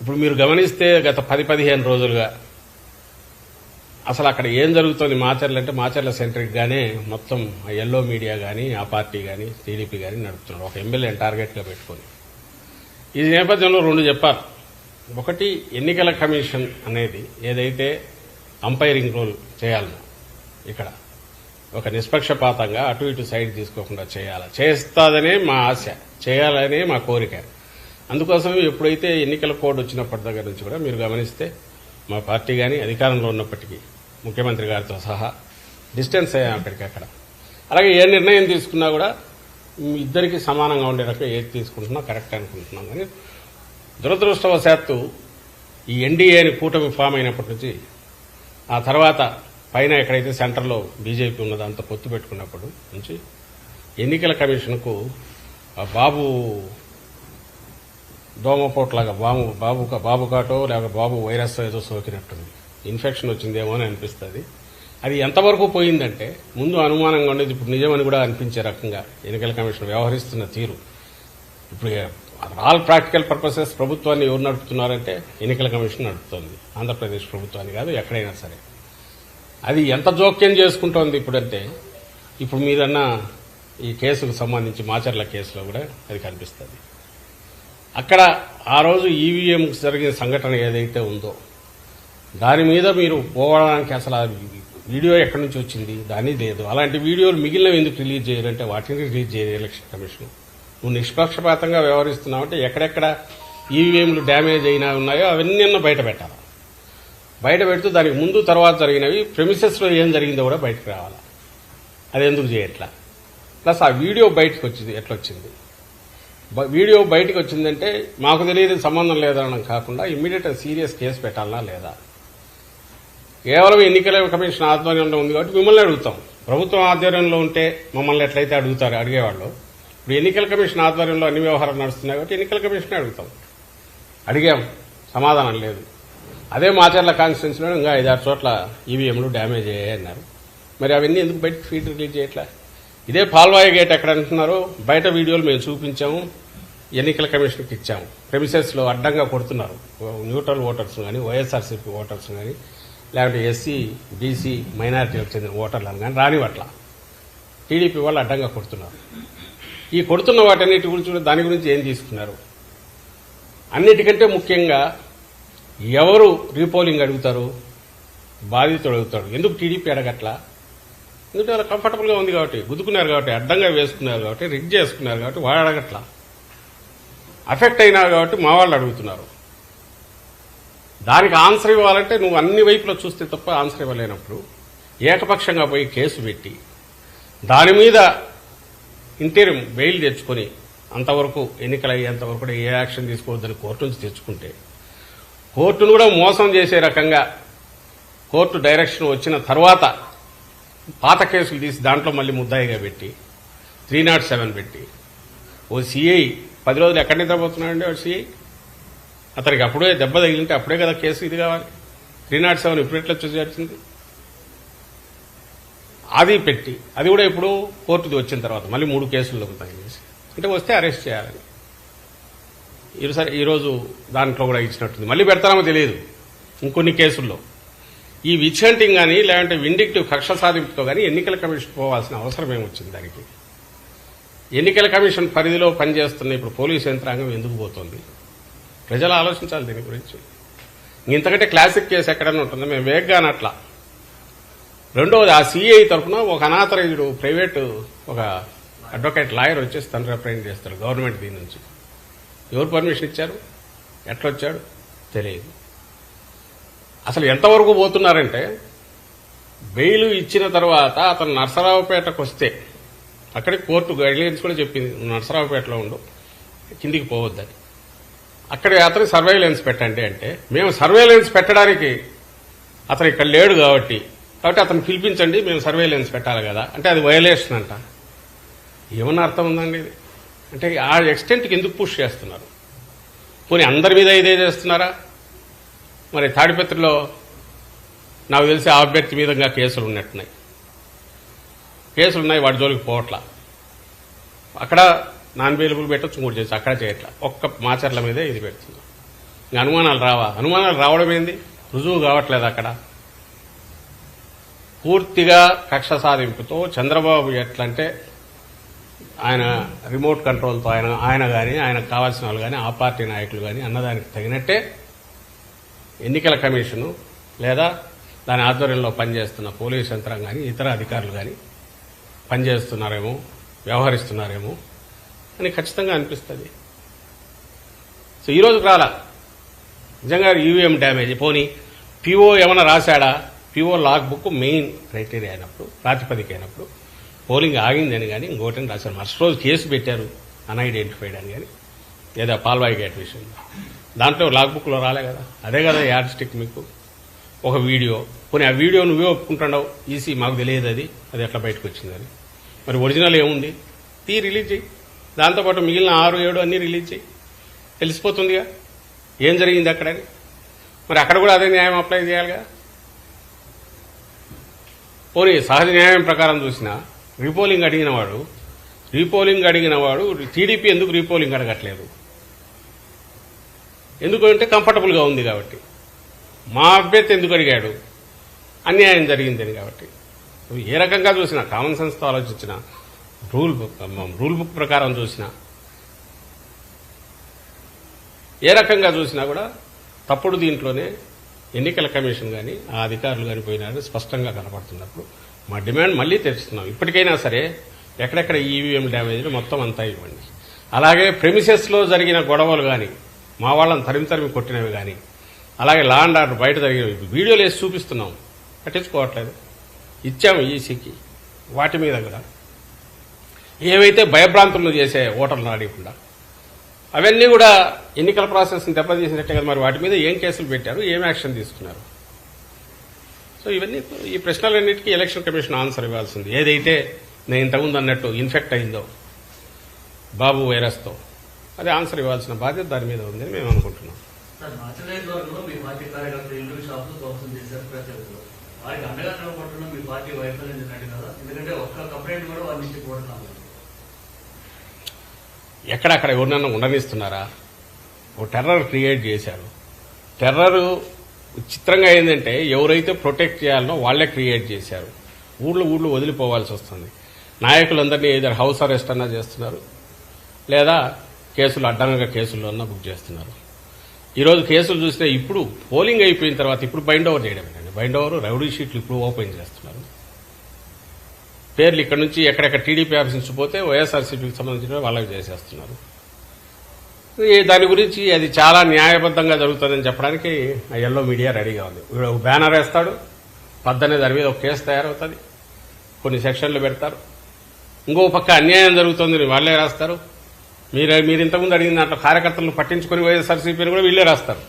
ఇప్పుడు మీరు గమనిస్తే గత పది పదిహేను రోజులుగా అసలు అక్కడ ఏం జరుగుతుంది మాచర్లు అంటే మాచర్ల సెంట్రిక్ గానే మొత్తం ఆ ఎల్లో మీడియా కానీ ఆ పార్టీ కానీ టీడీపీ కానీ నడుపుతున్నారు. ఒక ఎమ్మెల్యేని టార్గెట్గా పెట్టుకొని. ఈ నేపథ్యంలో రెండు చెప్పారు. ఒకటి ఎన్నికల కమిషన్ అనేది ఏదైతే అంపైరింగ్ రోల్ చేయాలనో ఇక్కడ ఒక నిష్పక్షపాతంగా అటు ఇటు సైడ్ తీసుకోకుండా చేయాలి? చేస్తాదనే మా ఆశ చేయాలనే మా కోరిక. అందుకోసం ఎప్పుడైతే ఎన్నికల కోడ్ వచ్చినప్పటి దగ్గర నుంచి కూడా మీరు గమనిస్తే మా పార్టీ కానీ అధికారంలో ఉన్నప్పటికీ ముఖ్యమంత్రి గారితో సహా డిస్టెన్స్ అయ్యాం అక్కడికక్కడ అలాగే ఏ నిర్ణయం తీసుకున్నా కూడా ఇద్దరికి సమానంగా ఉండే ఏది తీసుకుంటున్నా కరెక్ట్ అనుకుంటున్నాం. కానీ దురదృష్టవశాత్తు ఈ ఎన్డీఏని కూటమి ఫామ్ అయినప్పటి నుంచి ఆ తర్వాత పైన ఎక్కడైతే సెంటర్లో బీజేపీ ఉన్నదో అంత పొత్తు పెట్టుకున్నప్పుడు నుంచి ఎన్నికల కమిషన్కు ఆ బాబు దోమపోట్లాగా బాబు బాబు బాబు కాటో లేక బాబు వైరస్ ఏదో సోకినట్టుంది. ఇన్ఫెక్షన్ వచ్చిందేమో అని అనిపిస్తుంది. అది ఎంతవరకు పోయిందంటే ముందు అనుమానంగా ఉండేది ఇప్పుడు నిజమని కూడా అనిపించే రకంగా ఎన్నికల కమిషన్ వ్యవహరిస్తున్న తీరు. ఇప్పుడు ఆల్ ప్రాక్టికల్ పర్పసెస్ ప్రభుత్వాన్ని ఎవరు నడుపుతున్నారంటే ఎన్నికల కమిషన్ నడుపుతోంది. ఆంధ్రప్రదేశ్ ప్రభుత్వాన్ని కాదు ఎక్కడైనా సరే. అది ఎంత జోక్యం చేసుకుంటోంది ఇప్పుడంటే ఇప్పుడు మీదన్న ఈ కేసుకు సంబంధించి మాచర్ల కేసులో కూడా అది కనిపిస్తుంది. అక్కడ ఆ రోజు ఈవీఎం జరిగిన సంఘటన ఏదైతే ఉందో దాని మీద మీరు పోవడానికి అసలు వీడియో ఎక్కడి నుంచి వచ్చింది దాని లేదు. అలాంటి వీడియోలు మిగిలినవి ఎందుకు రిలీజ్ చేయాలంటే వాటిని రిలీజ్ చేయరు ఎలక్షన్ కమిషన్. నువ్వు నిష్పక్షపాతంగా వ్యవహరిస్తున్నావంటే ఎక్కడెక్కడ ఈవీఎంలు డ్యామేజ్ అయినా ఉన్నాయో అవన్నీ బయట పెట్టాలి. బయట పెడుతూ దానికి ముందు తర్వాత జరిగినవి ప్రెమిసెస్లో ఏం జరిగిందో కూడా బయటకు రావాలి. అది ఎందుకు చేయట్లా? ప్లస్ ఆ వీడియో బయటకు వచ్చింది ఎట్లొచ్చింది? వీడియో బయటకు వచ్చిందంటే మాకు తెలియదు సంబంధం లేదనడం కాకుండా ఇమ్మీడియట్ సీరియస్ కేసు పెట్టాలా లేదా? కేవలం ఎన్నికల కమిషన్ ఆధ్వర్యంలో ఉంది కాబట్టి మిమ్మల్ని అడుగుతాం. ప్రభుత్వం ఆధ్వర్యంలో ఉంటే మమ్మల్ని ఎట్లయితే అడుగుతారు అడిగేవాళ్ళు. ఇప్పుడు ఎన్నికల కమిషన్ ఆధ్వర్యంలో అన్ని వ్యవహారాలు నడుస్తున్నాయి కాబట్టి ఎన్నికల కమిషన్ అడుగుతాం. అడిగాం సమాధానం లేదు. అదే మాచర్ల కాన్స్టిట్యున్సీలో ఇంకా ఐదారు చోట్ల ఈవీఎంలు డ్యామేజ్ అయ్యాయి అన్నారు మరి అవన్నీ ఎందుకు బయటకు ఫీడ్ రిలీజ్ చేయట్లే? ఇదే పాల్వాయి గేట్ ఎక్కడ అంటున్నారో? బయట వీడియోలు మేము చూపించాము. ఎన్నికల కమిషన్కి ఇచ్చాము. ప్రెమిసెస్లో అడ్డంగా కొడుతున్నారు. న్యూట్రల్ ఓటర్స్ కానీ వైఎస్ఆర్సీపీ ఓటర్స్ కానీ లేకుంటే ఎస్సీ బీసీ మైనారిటీలకు చెందిన ఓటర్లను కానీ రానివట్ల టీడీపీ వాళ్ళు అడ్డంగా కొడుతున్నారు. ఈ కొడుతున్న వాటన్నిటి గురించి దాని గురించి ఏం తీసుకున్నారు? అన్నిటికంటే ముఖ్యంగా ఎవరు రీపోలింగ్ అడుగుతారు? బాధితుడు అడుగుతాడు. ఎందుకు టీడీపీ అడగట్లా? ఎందుకంటే వాళ్ళు కంఫర్టబుల్గా ఉంది కాబట్టి. గుద్దుకున్నారు కాబట్టి అడ్డంగా వేసుకున్నారు కాబట్టి రిగ్ చేసుకున్నారు కాబట్టి వాడు అడగట్లా. అఫెక్ట్ అయినారు కాబట్టి మా వాళ్ళు అడుగుతున్నారు. దానికి ఆన్సర్ ఇవ్వాలంటే నువ్వు అన్ని వైపులో చూస్తే తప్ప ఆన్సర్ ఇవ్వలేనప్పుడు ఏకపక్షంగా పోయి కేసు పెట్టి దాని మీద ఇంటీరియం బెయిల్ తెచ్చుకొని అంతవరకు ఎన్నికలు అయ్యేంతవరకు కూడా ఏ యాక్షన్ తీసుకోవద్దని కోర్టు నుంచి తెచ్చుకుంటే కోర్టును కూడా మోసం చేసే రకంగా కోర్టు డైరెక్షన్ వచ్చిన తర్వాత పాత కేసులు తీసి దాంట్లో మళ్ళీ ముద్దాయిగా పెట్టి త్రీ నాట్ సెవెన్ పెట్టి ఓ సిఐ పది రోజులు ఎక్కడ నిద్రపోతున్నాడండి వాడు సిఐ అతనికి అప్పుడే దెబ్బ తగిలింటే అప్పుడే కదా కేసు ఇది కావాలి. త్రీ నాట్ సెవెన్ ఇప్పుడు ఎట్లా చేసింది అది పెట్టి అది కూడా ఇప్పుడు కోర్టుది వచ్చిన తర్వాత మళ్ళీ మూడు కేసులు చేసి అంటే వస్తే అరెస్ట్ చేయాలని. ఈరోజు ఈరోజు దాంట్లో కూడా ఇచ్చినట్టుంది. మళ్ళీ పెడతారో తెలియదు. ఇంకొన్ని కేసుల్లో. ఈ విచ్చంటింగ్ కానీ లేదంటే విండిక్టివ్ కక్ష సాధింపుతో కానీ ఎన్నికల కమిషన్ పోవాల్సిన అవసరం ఏమొచ్చింది దానికి? ఎన్నికల కమిషన్ పరిధిలో పనిచేస్తున్న ఇప్పుడు పోలీసు యంత్రాంగం ఎందుకు పోతుంది? ప్రజలు ఆలోచించాలి దీని గురించి. ఇంతకంటే క్లాసిక్ కేసు ఎక్కడైనా ఉంటుందో? మేము వేగ్గానట్లా రెండవది ఆ సిఐ తరఫున ఒక అనాథరైజుడు ప్రైవేటు ఒక అడ్వకేట్ లాయర్ వచ్చేసి తను రిప్రజెంట్ చేస్తాడు గవర్నమెంట్ దీని నుంచి. ఎవరు పర్మిషన్ ఇచ్చారు? ఎట్లొచ్చాడు? తెలియదు. అసలు ఎంతవరకు పోతున్నారంటే బెయిల్ ఇచ్చిన తర్వాత అతను నర్సరావుపేటకు వస్తే అక్కడికి కోర్టు గైడ్లైన్స్ కూడా చెప్పింది నర్సరావుపేటలో ఉండు కిందికి పోవద్దని. అక్కడ అతని సర్వేలెన్స్ పెట్టండి అంటే మేము సర్వేలెన్స్ పెట్టడానికి అతను ఇక్కడ లేడు కాబట్టి కాబట్టి అతను పిలిపించండి మేము సర్వేలెన్స్ పెట్టాలి కదా. అంటే అది వయలేషన్ అంట. ఏమన్నా అర్థం ఉందండి ఇది? అంటే ఆ ఎక్స్టెంట్కి ఎందుకు పుష్ చేస్తున్నారు? పోనీ అందరి మీద ఇదే చేస్తున్నారా? మరి తాడిపత్రిలో నాకు తెలిసి ఆ అభ్యర్థి మీదంగా కేసులు ఉన్నట్టున్నాయి. కేసులు ఉన్నాయి వాడి జోలికి పోవట్లా. అక్కడ నాన్ అవైలబుల్ పెట్టచ్చు మూడు చేసి అక్కడ చేయట్లా. ఒక్క మాచర్ల మీదే ఇది పెడుతుంది ఇంకా అనుమానాలు రావా? అనుమానాలు రావడం ఏంది? రుజువు కావట్లేదు అక్కడ. పూర్తిగా కక్ష సాధింపుతో చంద్రబాబు ఎట్లంటే ఆయన రిమోట్ కంట్రోల్తో ఆయన ఆయన కానీ ఆయనకు కావాల్సిన వాళ్ళు కానీ ఆ పార్టీ నాయకులు కానీ అన్నదానికి తగినట్టే ఎన్నికల కమిషను లేదా దాని ఆధ్వర్యంలో పనిచేస్తున్న పోలీసు యంత్రాంగం కానీ ఇతర అధికారులు కానీ పనిచేస్తున్నారేమో వ్యవహరిస్తున్నారేమో అని ఖచ్చితంగా అనిపిస్తుంది. సో ఈరోజు రాలా. నిజంగా ఈవీఎం డ్యామేజ్. పోనీ పిఓ ఏమైనా రాశాడా? PO log book main criteria అయినప్పుడు ప్రాతిపదిక అయినప్పుడు పోలింగ్ ఆగిందని కానీ ఇంకోటని రాశారు. మరుసటి రోజు కేసు పెట్టారు అన్ఐడెంటిఫైడ్ అని కానీ లేదా పాల్వాయి గేట్ విషయంలో. దాంట్లో లాగ్ బుక్లో రాలే కదా. అదే కదా యాడ్ స్టిక్ మీకు. ఒక వీడియో. పోనీ ఆ వీడియో నువ్వే ఒప్పుకుంటున్నావు? ఈసీ మాకు తెలియదు అది. అది ఎట్లా బయటకు వచ్చిందని మరి ఒరిజినల్ ఏముంది? తీ రిలీజ్ చేయి దాంతోపాటు మిగిలిన ఆరు ఏడు అన్నీ రిలీజ్ చేయి తెలిసిపోతుందిగా. ఏం జరిగింది అక్కడని మరి అక్కడ కూడా అదే న్యాయం అప్లై చేయాలిగా? పోనీ సహజ న్యాయం ప్రకారం చూసినా రీపోలింగ్ అడిగినవాడు రీపోలింగ్ అడిగినవాడు టీడీపీ ఎందుకు రీపోలింగ్ అడగట్లేదు? ఎందుకంటే కంఫర్టబుల్గా ఉంది కాబట్టి. మా అభ్యర్థి ఎందుకు అడిగాడు? అన్యాయం జరిగిందని కాబట్టి. నువ్వు ఏ రకంగా చూసినా కామన్ సెన్స్తో ఆలోచించిన రూల్ బుక్ రూల్ బుక్ ప్రకారం చూసినా ఏ రకంగా చూసినా కూడా తప్పుడు దీంట్లోనే ఎన్నికల కమిషన్ కానీ ఆ అధికారులు కానీ పోయినారని స్పష్టంగా కనపడుతున్నప్పుడు. మా డిమాండ్ మళ్ళీ తెరుస్తున్నాం. ఇప్పటికైనా సరే ఎక్కడెక్కడ ఈవీఎం డ్యామేజ్లు మొత్తం అంతా ఇవ్వండి. అలాగే ప్రెమిసెస్లో జరిగిన గొడవలు కానీ మా వాళ్ళని తరిమి తరిమి కొట్టినవి కానీ అలాగే లా అండ్ ఆర్డర్ బయట జరిగినవి. వీడియోలు వేసి చూపిస్తున్నాం. పట్టించుకోవట్లేదు. ఇచ్చాము ఈసీకి వాటి మీద కూడా. ఏవైతే భయభ్రాంతులు చేసే ఓటర్లను అడగకుండా అవన్నీ కూడా ఎన్నికల ప్రాసెస్ని దెబ్బతీసినట్టే కదా మరి వాటి మీద ఏం కేసులు పెట్టారు ఏం యాక్షన్ తీసుకున్నారు? సో ఇవన్నీ ఈ ప్రశ్నలన్నిటికీ ఎలక్షన్ కమిషన్ ఆన్సర్ ఇవ్వాల్సింది. ఏదైతే నేను ఇంతకుముందు అన్నట్టు ఇన్ఫెక్ట్ అయిందో బాబు వైరస్తో అది ఆన్సర్ ఇవ్వాల్సిన బాధ్యత దాని మీద ఉందని మేము అనుకుంటున్నాం. ఎక్కడక్కడ ఎవరినన్నా ఉండనిస్తున్నారా? ఓ టెర్రర్ క్రియేట్ చేశారు. టెర్రర్ చిత్రంగా ఏంటంటే ఎవరైతే ప్రొటెక్ట్ చేయాలనో వాళ్ళే క్రియేట్ చేశారు. ఊళ్ళో ఊళ్ళో వదిలిపోవాల్సి వస్తుంది. నాయకులందరినీ ఏదో హౌస్ అరెస్ట్ అన్నా చేస్తున్నారు లేదా కేసులు అడ్డంగా కేసుల్లో అన్నా బుక్ చేస్తున్నారు. ఈరోజు కేసులు చూస్తే ఇప్పుడు పోలింగ్ అయిపోయిన తర్వాత ఇప్పుడు బైండ్ ఓవర్ చేయడమేనండి బైండ్ ఓవర్ రౌడీ షీట్లు ఇప్పుడు ఓపెన్ చేస్తున్నారు. పేర్లు ఇక్కడ నుంచి ఎక్కడెక్కడ టీడీపీ ఆఫీస్ నుంచి పోతే వైఎస్ఆర్సీపీకి సంబంధించిన వాళ్ళకి చేసేస్తున్నారు. ఈ దాని గురించి అది చాలా న్యాయబద్ధంగా జరుగుతుందని చెప్పడానికి ఆ ఎల్లో మీడియా రెడీగా ఉంది. వీడు ఒక బ్యానర్ వేస్తాడు పద్దనే దాని మీద ఒక కేసు తయారవుతుంది. కొన్ని సెక్షన్లు పెడతారు. ఇంకో పక్క అన్యాయం జరుగుతుందని వాళ్ళే రాస్తారు. మీరు మీరు ఇంతకుముందు అడిగిన దాంట్లో కార్యకర్తలను పట్టించుకొని వైఎస్ఆర్సీపీని కూడా వీళ్ళే రాస్తారు.